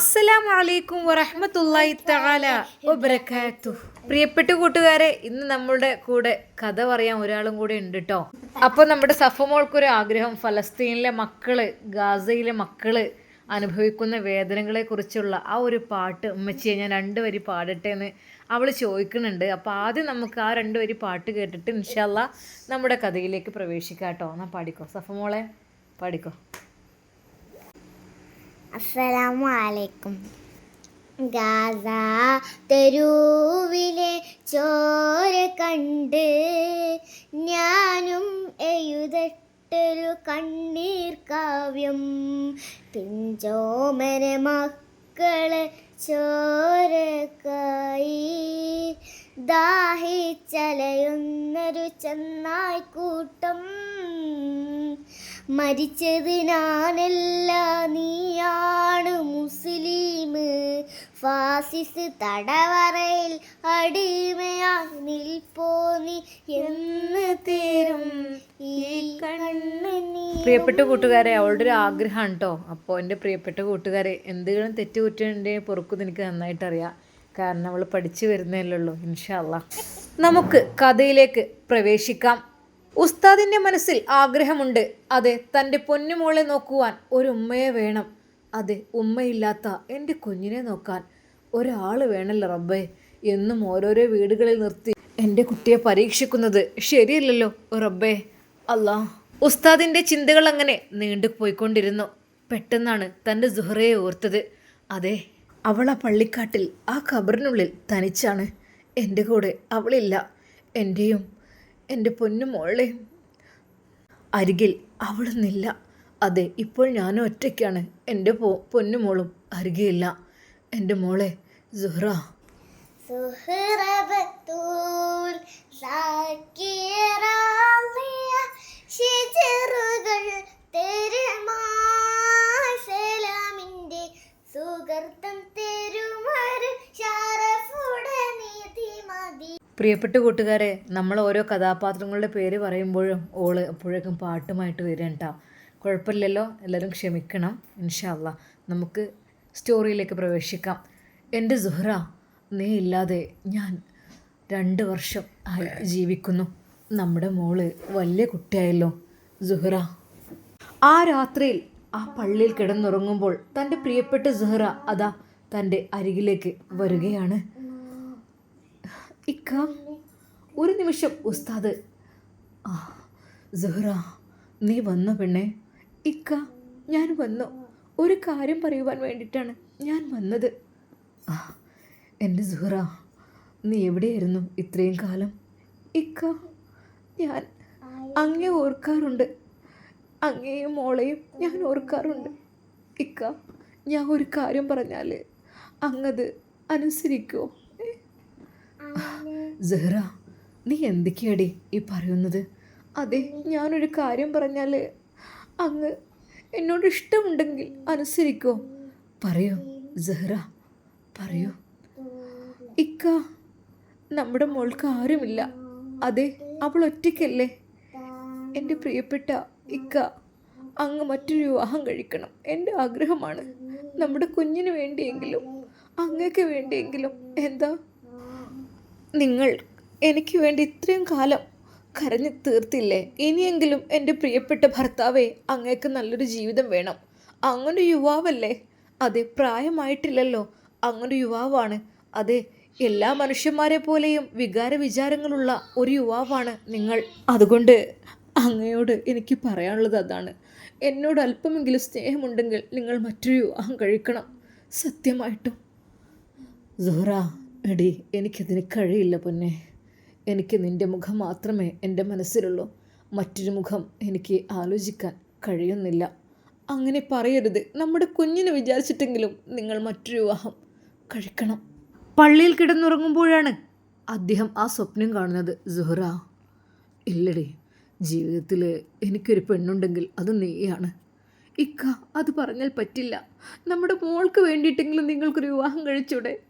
അസ്സലാം വലൈക്കും വറഹമത്തല്ലായി തആല വബറകാത്തു പ്രിയപ്പെട്ട കൂട്ടുകാരെ ഇന്ന് നമ്മളുടെ കൂടെ കഥ പറയാൻ ഒരാളും കൂടെ ഉണ്ട് കേട്ടോ അപ്പോൾ നമ്മുടെ സഫമോൾക്കൊരു ആഗ്രഹം ഫലസ്തീനിലെ മക്കൾ ഗാസയിലെ മക്കൾ അനുഭവിക്കുന്ന വേദനകളെ കുറിച്ചുള്ള ആ ഒരു പാട്ട് ഉമ്മച്ചിയെ ഞാൻ രണ്ട് വരി പാടട്ടെ എന്ന് അവൾ ചോദിക്കുന്നുണ്ട്. അപ്പോൾ ആദ്യം നമുക്ക് ആ രണ്ട് വരി പാട്ട് കേട്ടിട്ട് ഇൻഷല്ല നമ്മുടെ കഥയിലേക്ക് പ്രവേശിക്കാം കേട്ടോ എന്നാൽ പാടിക്കോ? സഫമോളെ പാടിക്കോ? അസ്സലാമു അലൈക്കും ഗാസ തെരുവിലെ ചോര കണ്ട് ഞാനും എഴുതട്ടൊരു കണ്ണീർ കാവ്യം. പിഞ്ചോമന മക്കളെ ചോരക്കായി ദാഹിച്ചലയുന്നൊരു ചെന്നായ്ക്കൂട്ടം. മരിച്ചത് ഞാനല്ല നീയാണ് മുസ്ലിം ഫാസിസ് തടവറയിൽ അടിമയായി നിൽപ്പോ നീ എന്ന് തീരും. ഈ കണ്ണ് നീ പ്രിയപ്പെട്ട കൂട്ടുകാരെ അവളുടെ ഒരു ആഗ്രഹമാണ് കേട്ടോ അപ്പോൾ എന്റെ പ്രിയപ്പെട്ട കൂട്ടുകാരെ എന്തെങ്കിലും തെറ്റുകുറ്റുണ്ടെങ്കിൽ പൊറുക്കും എനിക്ക് നന്നായിട്ട് അറിയാം കാരണം അവൾ പഠിച്ചു വരുന്നതല്ലേ ഉള്ളൂ ഇൻഷാല്ല നമുക്ക് കഥയിലേക്ക് പ്രവേശിക്കാം. ഉസ്താദിന്റെ മനസ്സിൽ ആഗ്രഹമുണ്ട്. അതെ തന്റെ പൊന്നുമോളെ നോക്കുവാൻ ഒരു ഉമ്മയെ വേണം. അതെ ഉമ്മയില്ലാത്ത എന്റെ കുഞ്ഞിനെ നോക്കാൻ ഒരാൾ വേണമല്ലോ റബ്ബേ. എന്നും ഓരോരോ വീടുകളിൽ നിർത്തി എന്റെ കുട്ടിയെ പരീക്ഷിക്കുന്നത് ശരിയല്ലല്ലോ റബ്ബേ. അല്ലാ. ഉസ്താദിന്റെ ചിന്തകൾ അങ്ങനെ നീണ്ടു പോയിക്കൊണ്ടിരുന്നു പെട്ടെന്നാണ് തന്റെ സുഹറയെ ഓർത്തത്. അതെ അവൾ ആ പള്ളിക്കാട്ടിൽ ആ ഖബറിനുള്ളിൽ തനിച്ചാണ്. എന്റെ കൂടെ അവളില്ല. എന്റെയും എന്റെ പൊന്നു മോളെ. അരികിൽ അവളൊന്നില്ല അതെ ഇപ്പോൾ ഞാനും ഒറ്റയ്ക്കാണ്. എന്റെ പോ പൊന്നുമോളും അരികെയില്ല. എന്റെ മോളെ സുഹ്റ. തെരുമരു ഷറഫുടനീതി മതി പ്രിയപ്പെട്ട കൂട്ടുകാരെ നമ്മൾ ഓരോ കഥാപാത്രങ്ങളുടെ പേര് പറയുമ്പോഴും ഓൾ അപ്പോഴേക്കും പാട്ടുമായിട്ട് വരും കേട്ടോ കുഴപ്പമില്ലല്ലോ എല്ലാവരും ക്ഷമിക്കണം ഇൻഷാല്ല നമുക്ക് സ്റ്റോറിയിലേക്ക് പ്രവേശിക്കാം. എന്റെ സുഹ്റ നീ ഇല്ലാതെ ഞാൻ രണ്ട് വർഷം ആയി ജീവിക്കുന്നു. നമ്മുടെ മോൾ വലിയ കുട്ടിയായല്ലോ സുഹ്റ. ആ രാത്രിയിൽ ആ പള്ളിയിൽ കിടന്നുറങ്ങുമ്പോൾ തന്റെ പ്രിയപ്പെട്ട സുഹ്റ അതാ തന്റെ അരികിലേക്ക് വരികയാണ്. ഇക്ക ഒരു നിമിഷം ഉസ്താദ്. ആ സുഹ്റ നീ വന്നു പെണ്ണെ? ഇക്ക ഞാൻ വന്നു? ഒരു കാര്യം പറയുവാൻ വേണ്ടിയിട്ടാണ് ഞാൻ വന്നത്. ആ എന്റെ സുഹ്റ നീ എവിടെയായിരുന്നു ഇത്രയും കാലം? ഇക്ക ഞാൻ അങ്ങേ ഓർക്കാറുണ്ട്. അങ്ങേയും മോളെയും ഞാൻ ഓർക്കാറുണ്ട്. ഇക്ക ഞാൻ ഒരു കാര്യം പറഞ്ഞാൽ അങ്ങത് അനുസരിക്കുമോ? സെഹ്റ നീ എന്തൊക്കെയാടി ഈ പറയുന്നത്? അതെ ഞാനൊരു കാര്യം പറഞ്ഞാൽ അങ്ങ് എന്നോട് ഇഷ്ടമുണ്ടെങ്കിൽ അനുസരിക്കോ. പറയോ സെഹ്റ പറയോ. ഇക്ക നമ്മുടെ മോൾക്ക് ആരുമില്ല. അതെ അവൾ ഒറ്റയ്ക്കല്ലേ? എന്റെ പ്രിയപ്പെട്ട ഇക്ക അങ്ങ് മറ്റൊരു വിവാഹം കഴിക്കണം. എന്റെ ആഗ്രഹമാണ് നമ്മുടെ കുഞ്ഞിന് വേണ്ടിയെങ്കിലും അങ്ങക്ക് വേണ്ടിയെങ്കിലും. എന്താ? നിങ്ങൾ എനിക്ക് വേണ്ടി ഇത്രയും കാലം കരഞ്ഞു തീർത്തില്ലേ? ഇനിയെങ്കിലും എന്റെ പ്രിയപ്പെട്ട ഭർത്താവേ അങ്ങേക്ക് നല്ലൊരു ജീവിതം വേണം. അങ്ങനൊരു യുവാവല്ലേ? അതെ പ്രായമായിട്ടില്ലല്ലോ. അങ്ങനൊരു യുവാവാണ്. അതെ എല്ലാ മനുഷ്യന്മാരെ പോലെയും വികാര വിചാരങ്ങളുള്ള ഒരു യുവാവാണ് നിങ്ങൾ. അതുകൊണ്ട് അങ്ങയോട് എനിക്ക് പറയാനുള്ളത് അതാണ്. എന്നോട് അല്പമെങ്കിലും സ്നേഹമുണ്ടെങ്കിൽ നിങ്ങൾ മറ്റൊരു വിവാഹം കഴിക്കണം. സത്യമായിട്ടും. സുഹറ എടി എനിക്കതിന് കഴിയില്ല പൊന്നെ. എനിക്ക് നിന്റെ മുഖം മാത്രമേ എന്റെ മനസ്സിലുള്ളൂ. മറ്റൊരു മുഖം എനിക്ക് ആലോചിക്കാൻ കഴിയുന്നില്ല. അങ്ങനെ പറയരുത്. നമ്മുടെ കുഞ്ഞിനെ വിചാരിച്ചിട്ടെങ്കിലും നിങ്ങൾ മറ്റൊരു വിവാഹം കഴിക്കണം. പള്ളിയിൽ കിടന്നുറങ്ങുമ്പോഴാണ് അദ്ദേഹം ആ സ്വപ്നം കാണുന്നത്. സുഹറ ഇല്ലടി. ജീവിതത്തിൽ എനിക്കൊരു പെണ്ണുണ്ടെങ്കിൽ അത് നീയാണ്. ഇക്ക അത് പറഞ്ഞാൽ പറ്റില്ല. നമ്മുടെ മോൾക്ക് വേണ്ടിയിട്ടെങ്കിലും നിങ്ങൾക്കൊരു വിവാഹം കഴിച്ചൂടെ?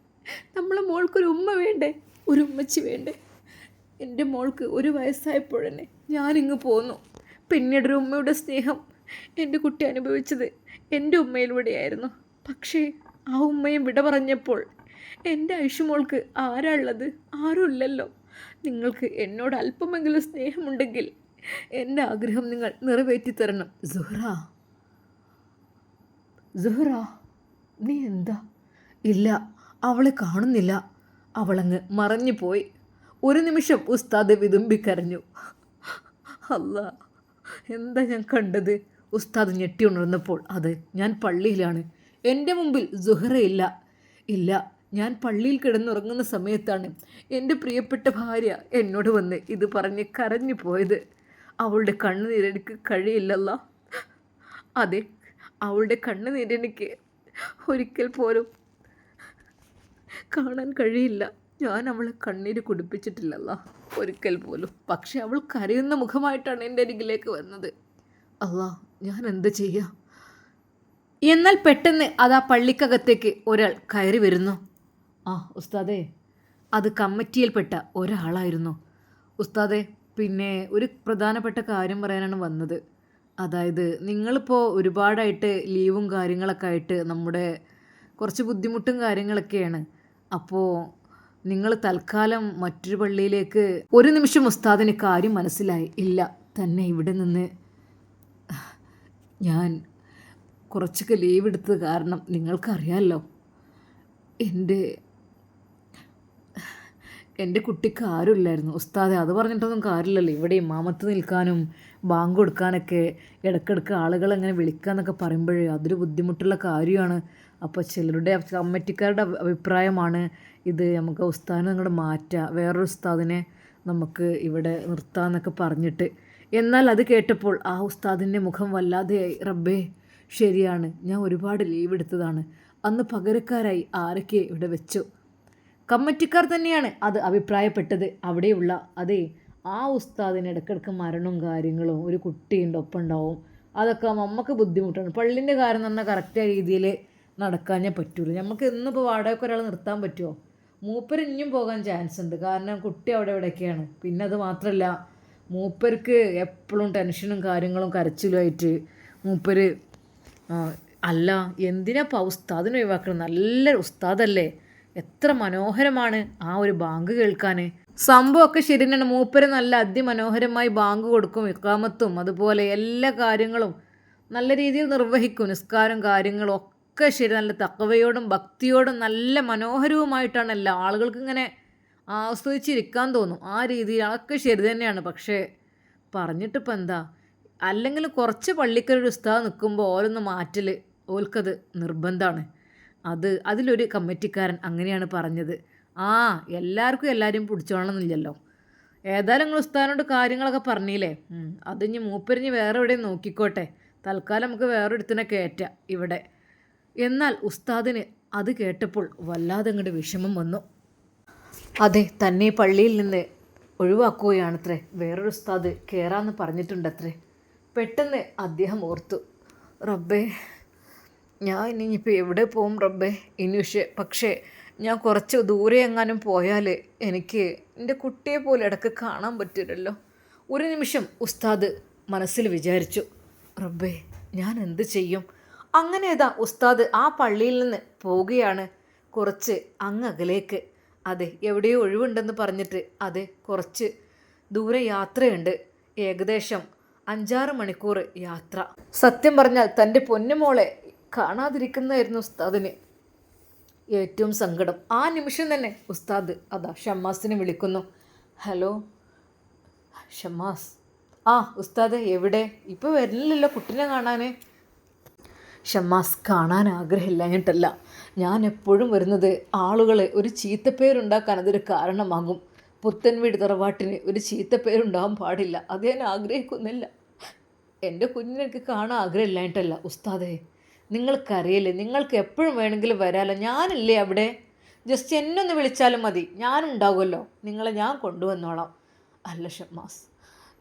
നമ്മളെ മോൾക്കൊരു ഉമ്മ വേണ്ടേ? ഒരു ഉമ്മച്ചി വേണ്ടേ? എന്റെ മോൾക്ക് ഒരു വയസ്സായപ്പോഴന്നെ ഞാനിങ്ങ് പോന്നു. പിന്നീട് ഒരു ഉമ്മയുടെ സ്നേഹം എന്റെ കുട്ടി അനുഭവിച്ചത് എന്റെ ഉമ്മയിലൂടെയായിരുന്നു. പക്ഷേ ആ ഉമ്മയും വിട പറഞ്ഞപ്പോൾ എന്റെ ഐഷുമോൾക്ക് ആരാ ഉള്ളത് നിങ്ങൾക്ക് എന്നോട് അല്പമെങ്കിലും സ്നേഹമുണ്ടെങ്കിൽ എന്റെ ആഗ്രഹം നിങ്ങൾ നിറവേറ്റി തരണം സുഹ്റ. സുഹ്റ നീ എന്താ? ഇല്ല അവളെ കാണുന്നില്ല. അവളങ്ങ് മറഞ്ഞു പോയി. ഒരു നിമിഷം ഉസ്താദ് വിതുമ്പിക്കരഞ്ഞു അല്ല എന്താ ഞാൻ കണ്ടത്? ഉസ്താദ് ഞെട്ടി ഉണർന്നപ്പോൾ അത് ഞാൻ പള്ളിയിലാണ്. എന്റെ മുമ്പിൽ സുഹറയില്ല ഇല്ല. ഞാൻ പള്ളിയിൽ കിടന്നുറങ്ങുന്ന സമയത്താണ് എന്റെ പ്രിയപ്പെട്ട ഭാര്യ എന്നോട് വന്ന് ഇത് പറഞ്ഞ് കരഞ്ഞു പോയത്. അവളുടെ കണ്ണുനീരെനിക്ക് കഴിയില്ലല്ലോ. അതെ അവളുടെ കണ്ണുനീരെനിക്ക് ഒരിക്കൽ പോലും കാണാൻ കഴിയില്ല. ഞാൻ അവളെ കണ്ണീര് കുടിപ്പിച്ചിട്ടില്ലല്ലോ ഒരിക്കൽ പോലും. പക്ഷെ അവൾ കരയുന്ന മുഖമായിട്ടാണ് എന്റെ അരികിലേക്ക് വന്നത്. അല്ലാ ഞാൻ എന്ത് ചെയ്യാം? എന്നാൽ പെട്ടെന്ന് അത് ആ പള്ളിക്കകത്തേക്ക് ഒരാൾ കയറി വരുന്നു. ആ ഉസ്താദേ അത് കമ്മിറ്റിയിൽപ്പെട്ട ഒരാളായിരുന്നു. ഉസ്താദെ പിന്നെ ഒരു പ്രധാനപ്പെട്ട കാര്യം പറയാനാണ് വന്നത്. അതായത് നിങ്ങളിപ്പോൾ ഒരുപാടായിട്ട് ലീവും കാര്യങ്ങളൊക്കെ ആയിട്ട് നമ്മുടെ കുറച്ച് ബുദ്ധിമുട്ടും കാര്യങ്ങളൊക്കെയാണ്. അപ്പോൾ നിങ്ങൾ തൽക്കാലം മറ്റൊരു പള്ളിയിലേക്ക് ഒരു നിമിഷം ഉസ്താദിന് കാര്യം മനസ്സിലായി. ഇല്ല തന്നെ ഇവിടെ നിന്ന് ഞാൻ കുറച്ചൊക്കെ ലീവ് എടുത്തത് കാരണം നിങ്ങൾക്കറിയാമല്ലോ എന്റെ എന്റെ കുട്ടിക്ക് ആരുമില്ലായിരുന്നു. ഉസ്താദെ അത് പറഞ്ഞിട്ടൊന്നും കാര്യമില്ലല്ലോ. ഇവിടെ ഇമാമത്ത് നിൽക്കാനും ബാങ്ക് കൊടുക്കാനൊക്കെ ഇടയ്ക്കിടയ്ക്ക് ആളുകൾ അങ്ങനെ വിളിക്കാന്നൊക്കെ പറയുമ്പോഴേ അതൊരു ബുദ്ധിമുട്ടുള്ള കാര്യമാണ്. അപ്പോൾ ചിലരുടെ കമ്മിറ്റിക്കാരുടെ അഭിപ്രായമാണ് ഇത്. നമുക്ക് ഉസ്താദിനെ അങ്ങോട്ട് മാറ്റുക വേറൊരു ഉസ്താദിനെ നമുക്ക് ഇവിടെ നിർത്താമെന്നൊക്കെ പറഞ്ഞിട്ട്. എന്നാൽ അത് കേട്ടപ്പോൾ ആ ഉസ്താദിന്റെ മുഖം വല്ലാതെയായി റബ്ബേ ശരിയാണ്. ഞാൻ ഒരുപാട് ലീവ് എടുത്തതാണ്. അന്ന് പകരക്കാരായി ആരൊക്കെ ഇവിടെ വെച്ചു? കമ്മിറ്റിക്കാർ തന്നെയാണ് അത് അഭിപ്രായപ്പെട്ടത്. അവിടെയുള്ള അതേ ആ ഉസ്താദിന് ഇടയ്ക്കിടയ്ക്ക് മരണവും കാര്യങ്ങളും ഒരു കുട്ടിയുണ്ട് ഒപ്പം ഉണ്ടാവും അതൊക്കെ നമുക്ക് ബുദ്ധിമുട്ടാണ്. പള്ളിന്റെ കാര്യം എന്ന് പറഞ്ഞാൽ കറക്റ്റായ രീതിയിൽ നടക്കാനേ പറ്റുള്ളൂ നമുക്ക് ഇന്നിപ്പോൾ വാടകയ്ക്ക് ഒരാൾ നിർത്താൻ പറ്റുമോ മൂപ്പർ ഇനിയും പോകാൻ ചാൻസ് ഉണ്ട്. കാരണം കുട്ടി അവിടെ ഇവിടെയൊക്കെയാണ്. പിന്നെ അത് മാത്രമല്ല മൂപ്പർക്ക് എപ്പോഴും ടെൻഷനും കാര്യങ്ങളും കരച്ചിലുമായിട്ട് മൂപ്പര് അല്ല എന്തിനാ ഇപ്പോൾ ഉസ്താദിനെ ഒഴിവാക്കണം? നല്ല ഉസ്താദല്ലേ? എത്ര മനോഹരമാണ് ആ ഒരു ബാങ്ക് കേൾക്കാൻ സംഭവമൊക്കെ ശരി തന്നെയാണ് മൂപ്പര് നല്ല അതിമനോഹരമായി ബാങ്ക് കൊടുക്കും ഇക്കാമത്തും അതുപോലെ എല്ലാ കാര്യങ്ങളും നല്ല രീതിയിൽ നിർവഹിക്കും നിസ്കാരം കാര്യങ്ങളും ഒക്കെ ശരി നല്ല തക്കവയോടും ഭക്തിയോടും നല്ല മനോഹരവുമായിട്ടാണ് എല്ലാ ആളുകൾക്ക് ഇങ്ങനെ ആസ്വദിച്ചിരിക്കാൻ തോന്നും. ആ രീതിയിൽ അതൊക്കെ ശരി തന്നെയാണ്. പക്ഷേ പറഞ്ഞിട്ടിപ്പോൾ എന്താ? അല്ലെങ്കിൽ കുറച്ച് പള്ളിക്കൊരു ഉസ്താദ് നിൽക്കുമ്പോൾ ഓരോന്ന് മാറ്റൽ ഓൽക്കത് നിർബന്ധമാണ് അത് അതിലൊരു കമ്മിറ്റിക്കാരൻ അങ്ങനെയാണ് പറഞ്ഞത്. ആ എല്ലാവർക്കും എല്ലാവരും പിടിച്ചോളണമെന്നില്ലല്ലോ ഏതായാലും നിങ്ങൾ ഉസ്താദിനോട് കാര്യങ്ങളൊക്കെ പറഞ്ഞില്ലേ? അത് അതിഞ്ഞ് മൂപ്പരിഞ്ഞ് വേറെ എവിടെയും നോക്കിക്കോട്ടെ. തൽക്കാലം നമുക്ക് വേറെ ഒരുത്തിനെ കയറ്റാം ഇവിടെ. എന്നാൽ ഉസ്താദിന് അത് കേട്ടപ്പോൾ വല്ലാതെ അങ്ങോട്ട് വിഷമം വന്നു. അതെ തന്നെ പള്ളിയിൽ നിന്ന് ഒഴിവാക്കുകയാണത്രേ. വേറൊരു ഉസ്താദ് കയറാമെന്ന് പറഞ്ഞിട്ടുണ്ടത്രേ. പെട്ടെന്ന് അദ്ദേഹം ഓർത്തു റബ്ബേ ഞാൻ ഇനിയിപ്പോൾ എവിടെ പോവും റബ്ബേ? ഇനി പക്ഷേ ഞാൻ കുറച്ച് ദൂരെ എങ്ങാനും പോയാൽ എനിക്ക് എന്റെ കുട്ടിയെ പോലെ ഇടയ്ക്ക് കാണാൻ പറ്റില്ലല്ലോ. ഒരു നിമിഷം ഉസ്താദ് മനസ്സിൽ വിചാരിച്ചു റബ്ബേ ഞാൻ എന്ത് ചെയ്യും? അങ്ങനെ ഇതാ ഉസ്താദ് ആ പള്ളിയിൽ നിന്ന് പോവുകയാണ്. കുറച്ച് അങ്ങകലേക്ക് അതെ എവിടെയോ ഒഴിവുണ്ടെന്ന് പറഞ്ഞിട്ട് അതെ കുറച്ച് ദൂരെ യാത്രയുണ്ട്. ഏകദേശം അഞ്ചാറ് മണിക്കൂർ യാത്ര. സത്യം പറഞ്ഞാൽ തന്റെ പൊന്നുമോളെ കാണാതിരിക്കുന്നതായിരുന്നു ഉസ്താദിന് ഏറ്റവും സങ്കടം. ആ നിമിഷം തന്നെ ഉസ്താദ് അതാ ഷമ്മാസിനെ വിളിക്കുന്നു. ഹലോ ഷമ്മാസ്. ആ ഉസ്താദ് എവിടെ? ഇപ്പോൾ വരുന്നില്ലല്ലോ കുട്ടിനെ കാണാൻ ഷമ്മാസ് കാണാൻ ആഗ്രഹമില്ലാഞ്ഞിട്ടല്ല. ഞാൻ എപ്പോഴും വരുന്നത് ആളുകളെ ഒരു ചീത്തപ്പേരുണ്ടാക്കാൻ അതൊരു കാരണമാകും. പുത്തൻ വീട് തറവാട്ടിന് ഒരു ചീത്തപ്പേരുണ്ടാകാൻ പാടില്ല. അത് ഞാൻ ആഗ്രഹിക്കുന്നില്ല. എന്റെ കുഞ്ഞിനെനിക്ക് കാണാൻ ആഗ്രഹമില്ലായിട്ടല്ല ഉസ്താദേ നിങ്ങൾക്കറിയില്ലേ നിങ്ങൾക്ക് എപ്പോഴും വേണമെങ്കിലും വരാമല്ലോ ഞാനില്ലേ അവിടെ? ജസ്റ്റ് എന്നെ ഒന്ന് വിളിച്ചാലും മതി. ഞാനുണ്ടാവുമല്ലോ. നിങ്ങളെ ഞാൻ കൊണ്ടുവന്നോളാം. അല്ല ഷമ്മാസ്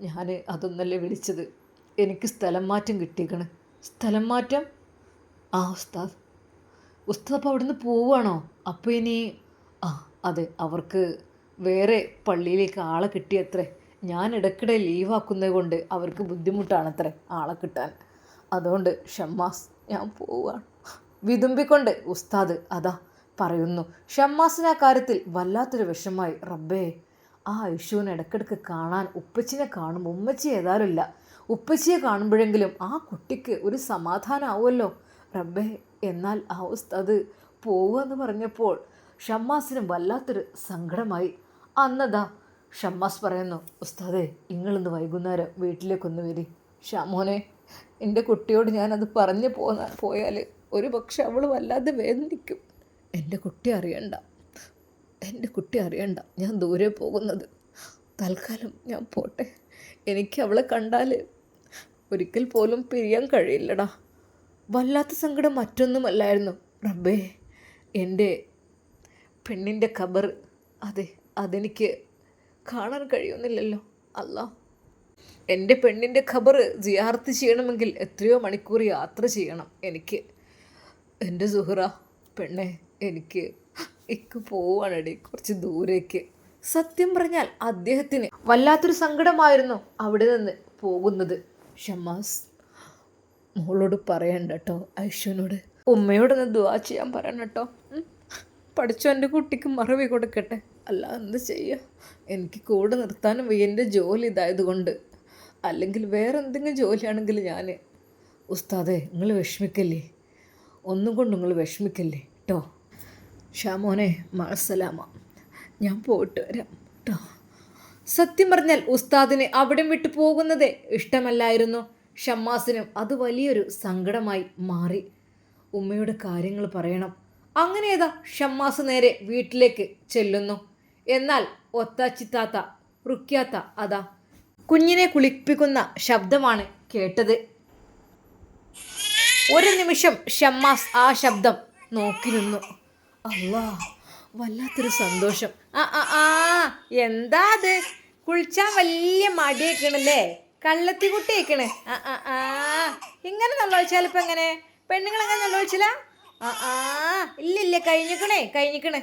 ഞാൻ അതൊന്നല്ലേ വിളിച്ചത്? എനിക്ക് സ്ഥലം മാറ്റം കിട്ടിയേക്കണ്. സ്ഥലം മാറ്റം? ആ ഉസ്താദ്. ഉസ്താദ് അപ്പോൾ അവിടുന്ന് പോവുകയാണോ അപ്പോൾ ഇനി ആ അതെ അവർക്ക് വേറെ പള്ളിയിലേക്ക് ആളെ കിട്ടിയത്രേ. ഞാൻ ഇടയ്ക്കിടെ ലീവാക്കുന്നത് കൊണ്ട് അവർക്ക് ബുദ്ധിമുട്ടാണത്രേ ആളെ കിട്ടാൻ. അതുകൊണ്ട് ഷമ്മാസ് ഞാൻ പോവുകയാണ് വിതുമ്പിക്കൊണ്ട് ഉസ്താദ് അതാ പറയുന്നു ഷമ്മാസിന് ആ കാര്യത്തിൽ വല്ലാത്തൊരു വിഷമായി റബ്ബേ ആ ഐഷുവിനെ ഇടയ്ക്കിടയ്ക്ക് കാണാൻ ഉപ്പച്ചിനെ കാണുമ്പോൾ ഉമ്മച്ചി ഏതായാലുമില്ല ഉപ്പച്ചിയെ കാണുമ്പോഴെങ്കിലും ആ കുട്ടിക്ക് ഒരു സമാധാനമാവുമല്ലോ റബ്ബേ എന്നാൽ ആ ഉസ്താദ് പോവുമെന്ന് പറഞ്ഞപ്പോൾ ഷമ്മാസിന് വല്ലാത്തൊരു സങ്കടമായി. അന്നതാ ഷമ്മാസ് പറയുന്നു ഉസ്താദേ ഇങ്ങളിന്ന് വൈകുന്നേരം വീട്ടിലേക്കൊന്ന് വരി. ഷാമോനെ എന്റെ കുട്ടിയോട് ഞാനത് പറഞ്ഞു പോന്ന പോയാൽ ഒരു പക്ഷെ അവൾ വല്ലാതെ വേദനിക്കും. എന്റെ കുട്ടി അറിയണ്ട എന്റെ കുട്ടി അറിയണ്ട ഞാൻ ദൂരെ പോകുന്നത്. തൽക്കാലം ഞാൻ പോട്ടെ. എനിക്ക് അവളെ കണ്ടാൽ ഒരിക്കൽ പോലും പിരിയാൻ കഴിയില്ലടാ. വല്ലാത്ത സങ്കടം മറ്റൊന്നുമല്ലായിരുന്നു. റബ്ബേ എന്റെ പെണ്ണിന്റെ ഖബർ. അതെ അതെനിക്ക് കാണാൻ കഴിയുന്നില്ലല്ലോ. അല്ല എന്റെ പെണ്ണിന്റെ ഖബർ ജിയാർത്ത് ചെയ്യണമെങ്കിൽ എത്രയോ മണിക്കൂർ യാത്ര ചെയ്യണം. എനിക്ക് എന്റെ സുഹറ പെണ്ണെ എനിക്ക് ഇക്ക് പോവാണടി കുറച്ച് ദൂരേക്ക്. സത്യം പറഞ്ഞാൽ അദ്ദേഹത്തിന് വല്ലാത്തൊരു സങ്കടമായിരുന്നു അവിടെ നിന്ന് പോകുന്നത്. ഷമാസ് മോളോട് പറയണ്ട കേട്ടോ ഐഷുവിനോട് ഉമ്മയോടൊന്ന് ദുവാ ചെയ്യാൻ പറയണം കേട്ടോ പഠിച്ചു എന്റെ കുട്ടിക്ക് മറവി കൊടുക്കട്ടെ. അല്ല എന്ത് ചെയ്യുക എനിക്ക് കൂടെ നിർത്താനും എന്റെ ജോലി ഇതായതുകൊണ്ട്. അല്ലെങ്കിൽ വേറെ എന്തെങ്കിലും ജോലിയാണെങ്കിൽ ഞാൻ ഉസ്താദെ നിങ്ങൾ വിഷമിക്കല്ലേ? ഒന്നും കൊണ്ട് നിങ്ങൾ വിഷമിക്കല്ലേ കേട്ടോ ഷാമോനെ മഴസലാമ ഞാൻ പോയിട്ട് വരാം കേട്ടോ സത്യം പറഞ്ഞാൽ ഉസ്താദിനെ അവിടം വിട്ടു പോകുന്നതേ ഇഷ്ടമല്ലായിരുന്നു. ഷമ്മാസിനും അത് വലിയൊരു സങ്കടമായി മാറി. ഉമ്മയുടെ കാര്യങ്ങൾ പറയണം. അങ്ങനെ ഏതാ ഷമ്മാസ് നേരെ വീട്ടിലേക്ക് ചെല്ലുന്നു. എന്നാൽ ഒത്താച്ചിത്താത്ത റുക്യാത്ത അതാ കുഞ്ഞിനെ കുളിപ്പിക്കുന്ന ശബ്ദമാണ് കേട്ടത്. ഒരു നിമിഷം ഷമ്മാസ് ആ ശബ്ദം നോക്കി നിന്നു. അല്ലാ വല്ലാത്തൊരു സന്തോഷം. ആ ആ എന്താ അത്? കുളിച്ചാൽ വലിയ മടിയേക്കണല്ലേ കള്ളത്തി കുട്ടി ആ ആ ആ. ഇങ്ങനെ നല്ലൊഴിച്ചാൽ ഇപ്പം എങ്ങനെ? പെണ്ണുങ്ങൾ എങ്ങനെ നല്ലൊഴിച്ചില്ല ആ ആ. ഇല്ല ഇല്ല. കഴിഞ്ഞിക്കണേ കഴിഞ്ഞിക്കണേ.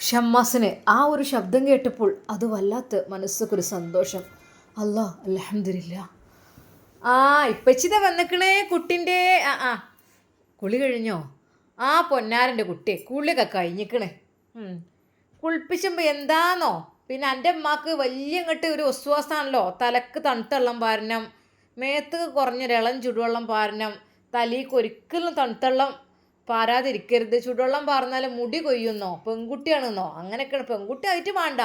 ഷമ്മാസിന് ആ ഒരു ശബ്ദം കേട്ടപ്പോൾ അത് വല്ലാത്ത മനസ്സൊക്കൊരു സന്തോഷം. അല്ലാ അലഹമില്ല ആ ഇപ്പച്ചിത വന്നിക്കണേ കുട്ടിന്റെ ആ ആ. കുളി കഴിഞ്ഞോ? ആ പൊന്നാരന്റെ കുട്ടി കുളിയൊക്കെ കഴിഞ്ഞിക്കണേ. കുളിപ്പിച്ചുമ്പോൾ എന്താന്നോ? പിന്നെ എന്റെ അമ്മയ്ക്ക് വലിയ ഇങ്ങോട്ട് ഒരു ഒസ്വാസാണല്ലോ തലക്ക് തണുത്തള്ളം പാരണം മേത്ത് കുറഞ്ഞൊരിളം ചുടുവെള്ളം പാരണം തലയ്ക്ക് ഒരിക്കലും തണുത്തള്ളം പാരാതിരിക്കരുത്. ചുടുവെള്ളം പാർന്നാൽ മുടി കൊയ്യുന്നോ പെൺകുട്ടിയാണെന്നോ അങ്ങനെയൊക്കെയാണ്. പെൺകുട്ടി ആയിട്ട് വേണ്ട.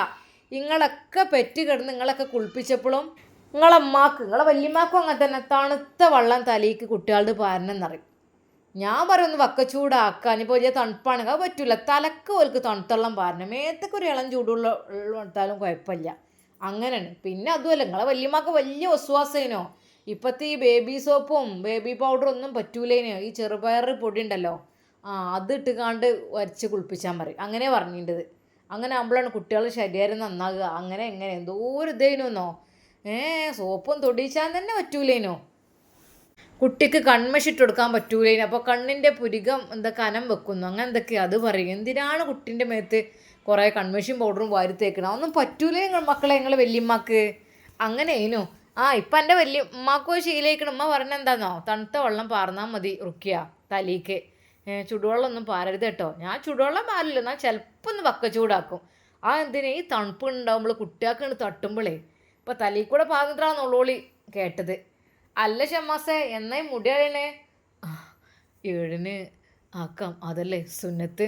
നിങ്ങളൊക്കെ പെറ്റ് കിടന്ന് നിങ്ങളൊക്കെ കുളിപ്പിച്ചപ്പോഴും നിങ്ങളെ അമ്മാക്ക് നിങ്ങളെ വല്യമ്മാക്കും അങ്ങനെ തന്നെ തണുത്ത വെള്ളം തലയ്ക്ക് കുട്ടികളുടെ പാരനെന്നറിയും ഞാൻ പറയുന്നു വക്കച്ചൂടാക്കുക ഇനിയിപ്പോൾ വലിയ തണുപ്പാണെങ്കിൽ അത് പറ്റില്ല തലക്ക് ഓൽക്ക് തണുത്തള്ളം പാരണം. മേത്തൊക്കെ ഒരു ഇളം ചൂടുള്ള എടുത്താലും കുഴപ്പമില്ല. അങ്ങനെയാണ്. പിന്നെ അതുമല്ല നിങ്ങളെ വല്യമ്മക്ക് വലിയ ഒസ്വാസേനോ ഇപ്പോഴത്തെ ഈ ബേബി സോപ്പും ബേബി പൗഡറും ഒന്നും പറ്റൂലേനോ. ഈ ചെറുപയർ പൊടി ഉണ്ടല്ലോ ആ അത് ഇട്ടുകാണ്ട് വരച്ച് കുളിപ്പിച്ചാൽ മതി അങ്ങനെ പറഞ്ഞിട്ടത് അങ്ങനെ ആകുമ്പോഴാണ് കുട്ടികളുടെ ശരീരം നന്നാകുക. അങ്ങനെ എങ്ങനെ എന്തോ ഒരു ഇതേനോന്നോ ഏ സോപ്പും തൊടിച്ചാൽ തന്നെ പറ്റൂലേനോ. കുട്ടിക്ക് കൺമഷിട്ട് കൊടുക്കാൻ പറ്റൂല അപ്പോൾ കണ്ണിന്റെ പുരികം എന്താ കനം വെക്കുന്നു. അങ്ങനെ എന്തൊക്കെയാ? അത് പറയും. എന്തിനാണ് കുട്ടീന്റെ മേത്ത് കുറേ കൺമഷിയും പൗഡറും വാരി തേക്കണം ഒന്നും പറ്റൂലേ മക്കളെ നിങ്ങൾ വല്യമ്മക്ക്? അതിനു ആ ഇപ്പം എന്റെ വലിയ ഉമ്മാക്കോ ശീലയിക്കണം ഉമ്മ പറഞ്ഞ എന്താന്നോ തണുത്ത വെള്ളം പാർന്നാൽ മതി റുക്കിയ തലീക്ക്. ഏ, ചുടുവെള്ളം ഒന്നും പാരരുത് കേട്ടോ. ഞാൻ ചുടുവെള്ളം പാരില്ല എന്നാൽ ചിലപ്പോൾ ഒന്ന് വക്ക ചൂടാക്കും. ആ എന്തിനാ? ഈ തണുപ്പ് ഉണ്ടാകുമ്പോൾ കുട്ടിയാൾക്ക് തട്ടുമ്പോഴേ ഇപ്പം തലയിൽ കൂടെ പാകുന്നതാണെന്നുള്ളോളി കേട്ടത്. അല്ല ഷമ്മാസെ എന്നായി മുടി അഴണേ ഏഴിന് ആക്കാം അതല്ലേ സുന്നത്ത്.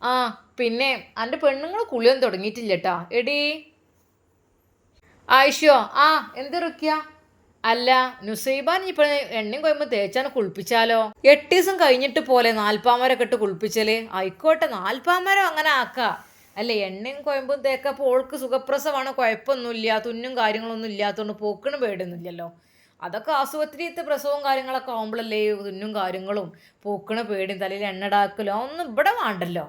ആ പിന്നെ എന്റെ പെണ്ണുങ്ങൾ കുളിയൊന്നും തുടങ്ങിയിട്ടില്ല കേട്ടാ എടീ. ആയിഷോ ആ എന്ത് റുക്കിയ അല്ല നുസൈബാൻ ഇപ്പോൾ എണ്ണയും കൊയ്യുമ്പോൾ തേച്ചാണ് കുളിപ്പിച്ചാലോ? എട്ട് ദിവസം കഴിഞ്ഞിട്ട് പോലെ നാൽപ്പാമരൊക്കെ ഇട്ട് കുളിപ്പിച്ചാൽ. ആയിക്കോട്ടെ നാൽപ്പാമരം അങ്ങനെ ആക്കാം. അല്ല എണ്ണയും കൊയമ്പും തേക്കപ്പോൾ ഓൾക്ക് സുഖപ്രസവമാണ് കുഴപ്പമൊന്നുമില്ല തുന്നും കാര്യങ്ങളൊന്നും ഇല്ലാത്തതുകൊണ്ട് പോക്കണ പേടിയൊന്നുമില്ലല്ലോ. അതൊക്കെ ആശുപത്രിയത്തെ പ്രസവവും കാര്യങ്ങളൊക്കെ ആകുമ്പോഴല്ലേ തുന്നും കാര്യങ്ങളും പൂക്കണ പേടിയും തലയിൽ എണ്ണടാക്കലോ ഒന്നും ഇവിടെ വേണ്ടല്ലോ.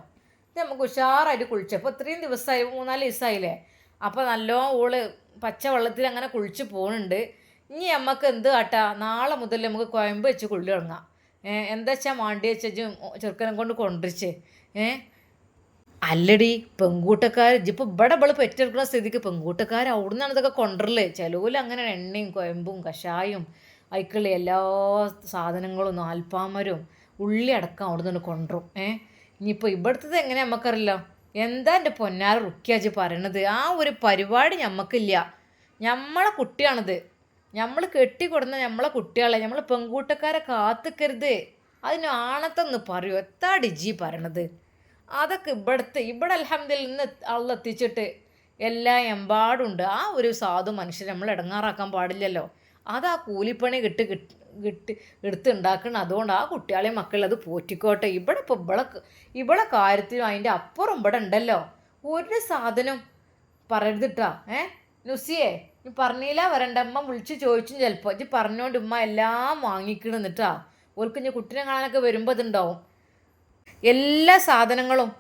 നമുക്ക് ഉഷാറായിട്ട് കുളിച്ചപ്പോൾ ഇത്രയും ദിവസമായി മൂന്നാൽ ദിവസമായില്ലേ? അപ്പോൾ നല്ലോ ഓൾ പച്ച വെള്ളത്തിൽ അങ്ങനെ കുളിച്ച് പോകുന്നുണ്ട് ഇനി നമുക്ക് എന്ത് കാട്ടാ? നാളെ മുതൽ നമുക്ക് കുഴമ്പ് വെച്ച് കുള്ളി തുടങ്ങാം. എന്താ വെച്ചാൽ മാണ്ടി വെച്ചും ചെറുക്കനെ കൊണ്ട് കൊണ്ടിരിച്ച് ഏഹ് അല്ലടി പെൺകൂട്ടക്കാർ ഇപ്പം ഇവിടെ ഇവൾ പെറ്റെടുക്കുന്ന സ്ഥിതിക്ക് പെൺകൂട്ടക്കാർ അവിടെ നിന്നാണ് ഇതൊക്കെ കൊണ്ടുവരല്ലേ ചിലവിൽ അങ്ങനെ എണ്ണയും കൊയമ്പും കഷായും അതിക്കുള്ള എല്ലാ സാധനങ്ങളും നാൽപ്പാമരും ഉള്ളി അടക്കം അവിടെ നിന്ന് കൊണ്ടുവരും. ഏഹ് ഇനിയിപ്പോൾ ഇവിടുത്തത് എങ്ങനെ നമുക്കറിയില്ല എന്താ എന്റെ പൊന്നാര റുക്കിയാജി പറയണത്? ആ ഒരു പരിപാടി ഞമ്മക്കില്ല. നമ്മളെ കുട്ടിയാണിത്. നമ്മൾ കെട്ടിക്കൊടുന്ന നമ്മളെ കുട്ടികളെ നമ്മൾ പെൺകൂട്ടക്കാരെ കാത്തുക്കരുത്. അതിന് ആണത്തെന്ന് പറയൂ. എത്താ ഡിജി പറയണത്? അതൊക്കെ ഇവിടുത്തെ ഇവിടെ അലഹമ്മദിൽ നിന്ന് അള്ളെത്തിച്ചിട്ട് എല്ലാം എമ്പാടുണ്ട്. ആ ഒരു സാധു മനുഷ്യൻ നമ്മൾ ഇടങ്ങാറാക്കാൻ പാടില്ലല്ലോ. അത് ആ കൂലിപ്പണി കിട്ട് കിട്ട് കിട്ടി എടുത്തുണ്ടാക്കണം അതുകൊണ്ട് ആ കുട്ടികളെ മക്കളത് പോറ്റിക്കോട്ടെ. ഇവിടെ ഇപ്പോൾ ഇവിടെ ഇവിടെ കാര്യത്തിലും അതിന്റെ അപ്പുറം ഇവിടെ ഉണ്ടല്ലോ. ഒരു സാധനം പറയരുതിട്ടാ ഏ? നുസിയെ നീ പറഞ്ഞില്ല വരണ്ട. അമ്മ വിളിച്ച് ചോദിച്ചും ചിലപ്പോൾ ഇജ്ജ് പറഞ്ഞോണ്ട് ഉമ്മ എല്ലാം വാങ്ങിക്കണം എന്നിട്ടാ. ഓൾക്ക് ഇനി കുട്ടിനെ കാണാനൊക്കെ വരുമ്പോൾ അതുണ്ടാവും എല്ലാ സാധനങ്ങളും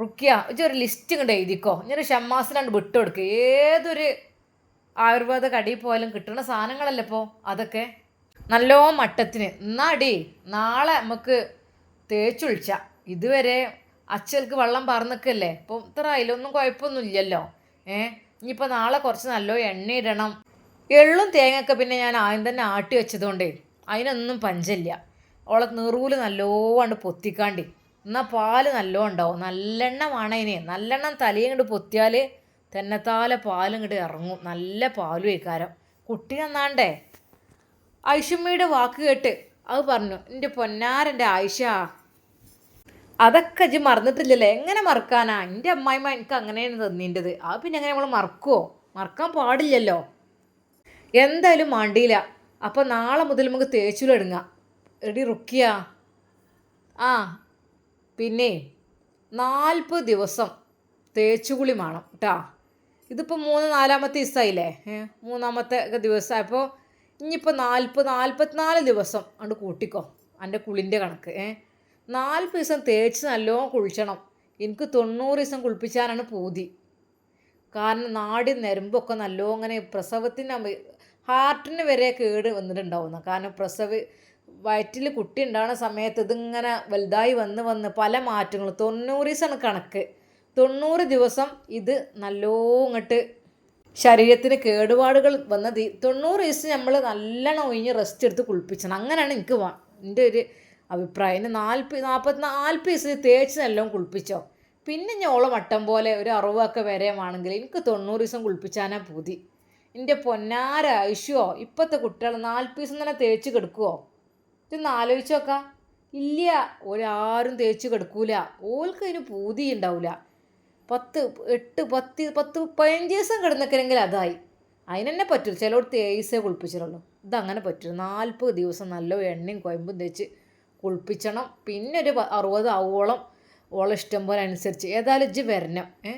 റുക്കിയ. ഒരു ലിസ്റ്റ് ഇങ്ങോട്ട് എഴുതിക്കോ. ഇങ്ങനെ ഷമ്മാസിനാണ്ട് വിട്ടുകൊടുക്കുക ഏതൊരു ആയുർവേദ കടി പോയാലും കിട്ടുന്ന സാധനങ്ങളല്ലേ ഇപ്പോൾ അതൊക്കെ? നല്ലോ മട്ടത്തിന്. എന്നാടി നാളെ നമുക്ക് തേച്ചൊഴിച്ച ഇതുവരെ അച്ഛൽക്ക് വെള്ളം പറന്നിക്കല്ലേ? ഇപ്പോൾ ഇത്ര അതിലൊന്നും കുഴപ്പമൊന്നും ഇല്ലല്ലോ. ഏ? ഇനിയിപ്പോൾ നാളെ കുറച്ച് നല്ലോ എണ്ണ ഇടണം. എള്ളും തേങ്ങയൊക്കെ പിന്നെ ഞാൻ ആദ്യം തന്നെ ആട്ടി വെച്ചതുകൊണ്ടേ അതിനൊന്നും പഞ്ചല്ല ഓളെ നെറൂൽ നല്ലോണ്ട് പൊത്തിക്കാണ്ടി എന്നാൽ പാൽ നല്ലോണം ഉണ്ടാവും. നല്ലെണ്ണ വേണം അതിന് നല്ലെണ്ണം തലയും ഇങ്ങോട്ട് പൊത്തിയാൽ തന്നെത്താലെ പാലും ഇങ്ങോട്ട് ഇറങ്ങും. നല്ല പാലും ഇക്കാരം കുട്ടി നന്നാണ്ടേ. ഐഷമ്മയുടെ വാക്ക് കേട്ട് അത് പറഞ്ഞു. എന്റെ പൊന്നാരന്റെ ആയിഷ അതൊക്കെ ഇജ് മറന്നിട്ടില്ലല്ലേ? എങ്ങനെ മറക്കാനാ? എന്റെ അമ്മായിമ്മ എനിക്ക് അങ്ങനെയാണ് തന്നിന്റെത് അത് പിന്നെ എങ്ങനെ നമ്മൾ മറക്കുമോ മറക്കാൻ പാടില്ലല്ലോ. എന്തായാലും മാണ്ടിയില്ല. അപ്പോൾ നാളെ മുതൽ നമുക്ക് തേച്ചിലെടുങ്ങാം എടി റുക്കിയ. ആ പിന്നെ നാൽപ്പത് ദിവസം തേച്ചുകുളി വേണം കേട്ടാ ഇതിപ്പോൾ മൂന്ന് നാലാമത്തെ ദിവസമായില്ലേ മൂന്നാമത്തെ ഒക്കെ അപ്പോൾ ഇനിയിപ്പോൾ നാൽപ്പത് നാൽപ്പത്തിനാല് ദിവസം അങ്ങോട്ട് കൂട്ടിക്കോ. എന്റെ കുളിന്റെ കണക്ക്. ഏ നാൽപ്പത് ദിവസം തേച്ച് നല്ലോണം കുളിച്ചണം. എനിക്ക് തൊണ്ണൂറ് ദിവസം കുളിപ്പിച്ചാനാണ് പൂതി. കാരണം നാടി നരമ്പൊക്കെ നല്ലോ അങ്ങനെ പ്രസവത്തിന് ഹാർട്ടിന് വരെ കേട് വന്നിട്ടുണ്ടാവുന്ന. കാരണം പ്രസവ വയറ്റിൽ കുട്ടി ഉണ്ടാകുന്ന സമയത്ത് ഇതിങ്ങനെ വലുതായി വന്ന് വന്ന് പല മാറ്റങ്ങളും. തൊണ്ണൂറ് ദിവസമാണ് കണക്ക്. തൊണ്ണൂറ് ദിവസം ഇത് നല്ലോ ഇങ്ങോട്ട് ശരീരത്തിന് കേടുപാടുകൾ വന്നത് ദീ തൊണ്ണൂറ് ദിവസം നമ്മൾ നല്ലോണം ഒഴിഞ്ഞ് റെസ്റ്റ് എടുത്ത് കുളിപ്പിച്ചണം. അങ്ങനെയാണ് എനിക്ക് എന്റെ ഒരു അഭിപ്രായം. ഇനി നാൽപ്പ നാൽപ്പത്തി നാൽപ്പത് ദിവസം തേച്ച് നല്ലോണം കുളിപ്പിച്ചോ. പിന്നെ ഞോള മട്ടം പോലെ ഒരു അറുപതൊക്കെ വരെയാണെങ്കിൽ എനിക്ക് തൊണ്ണൂറ് ദിവസം കുളിപ്പിച്ചാനാ പൂതി. എന്റെ പൊന്നാര ഐശുവോ ഇപ്പോഴത്തെ കുട്ടികൾ നാൽപ്പത് ദിവസം തന്നെ തേച്ച് കിടക്കുവോ? ഇതൊന്ന് ആലോചിച്ച് നോക്കാം. ഇല്ല ഒരാരും തേച്ച് കിടക്കൂല. ഓൾക്ക് അതിന് പൂതി ഉണ്ടാവില്ല പത്ത് എട്ട് പത്ത് പത്ത് പതിനഞ്ച് ദിവസം കിടന്നൊക്കെങ്കിൽ അതായി. അതിനെന്നെ പറ്റും ചിലയിടത്ത് തേയ്സേ കുളിപ്പിച്ചിട്ടുള്ളൂ ഇതങ്ങനെ പറ്റും നാൽപ്പത് ദിവസം നല്ല എണ്ണയും കൊയമ്പും തേച്ച് കുളിപ്പിച്ചണം. പിന്നെ ഒരു അറുപത് ആവോളം ഓളം ഇഷ്ടം പോലെ അനുസരിച്ച് ഏതായാലും ഇജ്ജ് വരണം. ഏ?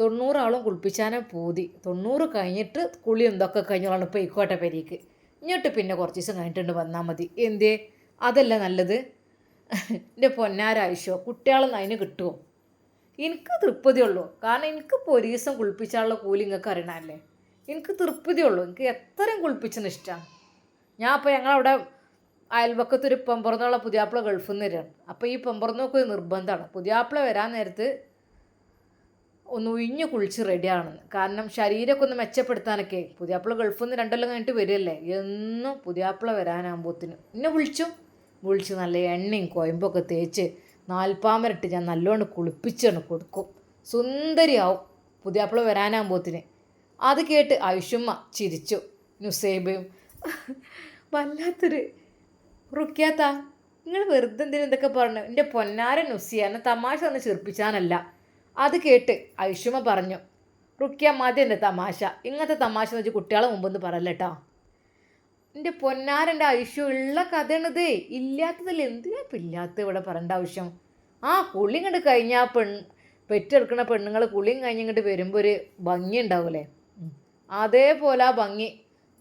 തൊണ്ണൂറാളും കുളിപ്പിച്ചാനേ പൂതി. തൊണ്ണൂറ് കഴിഞ്ഞിട്ട് കുളി എന്തൊക്കെ കഴിഞ്ഞോളാണ് ഇപ്പോൾ ഇക്കോട്ടെ പെരീക്ക് ഇങ്ങോട്ട് പിന്നെ കുറച്ച് ദിവസം കഴിഞ്ഞിട്ടുണ്ട് വന്നാൽ മതി. എന്തേ അതല്ല നല്ലത്. എന്റെ പൊന്നാരായിഷോ കുട്ടികളൊന്നും അതിന് കിട്ടുമോ എനിക്ക് തൃപ്തിയുള്ളൂ കാരണം എനിക്കിപ്പോൾ ഒരു ദിവസം കുളിപ്പിച്ചാലുള്ള കൂലി നിങ്ങൾക്ക് അറിയണമല്ലേ? എനിക്ക് തൃപ്തിയുള്ളൂ എനിക്ക് എത്രയും കുളിപ്പിച്ചെന്ന് ഇഷ്ടമാണ് ഞാൻ അപ്പോൾ ഞങ്ങളവിടെ അയൽവക്കത്തൊരു പെമ്പറന്നുള്ള പുതിയാപ്പിള ഗൾഫിൽ നിന്ന് വരികയാണ്. അപ്പോൾ ഈ പെമ്പറന്നൊക്കെ ഒരു നിർബന്ധമാണ്. പുതിയാപ്പിള വരാൻ നേരത്ത് ഒന്ന് ഉഴിഞ്ഞ് കുളിച്ച് റെഡിയാണെന്ന് കാരണം ശരീരമൊക്കെ ഒന്ന് മെച്ചപ്പെടുത്താനൊക്കെ പുതിയാപ്പിള ഗൾഫിൽ നിന്ന് രണ്ടെല്ലാം കഴിഞ്ഞിട്ട് വരികയല്ലേ? എന്നും പുതിയാപ്പിള വരാനാകുമ്പോത്തിന് എന്നെ വിളിച്ചു വിളിച്ച് നല്ല എണ്ണയും കോയമ്പൊക്കെ തേച്ച് നാൽപ്പാമരട്ട് ഞാൻ നല്ലോണം കുളിപ്പിച്ചാണ് കൊടുക്കും. സുന്ദരിയാവും പുതിയാപ്പിള വരാനാകുമ്പോത്തിന് അത് കേട്ട് ആയുഷുമ്മ ചിരിച്ചു. നുസൈബയും വല്ലാത്തൊരു റുക്കിയാത്ത നിങ്ങൾ വെറുതെ എന്തിനും ഇതൊക്കെ പറഞ്ഞു? എന്റെ പൊന്നാര നുസിയ എന്നെ തമാശ ഒന്ന് ചിർപ്പിച്ചാനല്ല അത് കേട്ട് ഐഷുമ പറഞ്ഞു റുക്കിയ മതി എന്റെ തമാശ. ഇങ്ങനത്തെ തമാശ എന്ന് വെച്ച് കുട്ടികളെ മുമ്പൊന്ന് പറയല്ലേട്ടാ എന്റെ പൊന്നാരന്റെ ഐഷു ഉള്ള കഥയാണിത് ഇല്ലാത്തതല്ല എന്തിനാ ഇപ്പം ഇല്ലാത്ത ഇവിടെ പറയേണ്ട ആവശ്യം? ആ കുളി ഇങ്ങോട്ട് കഴിഞ്ഞാൽ പെൺ പെറ്റെടുക്കുന്ന പെണ്ണുങ്ങൾ കുളിയും കഴിഞ്ഞിങ്ങോട്ട് വരുമ്പോൾ ഒരു ഭംഗി ഉണ്ടാവില്ലേ അതേപോലെ ആ ഭംഗി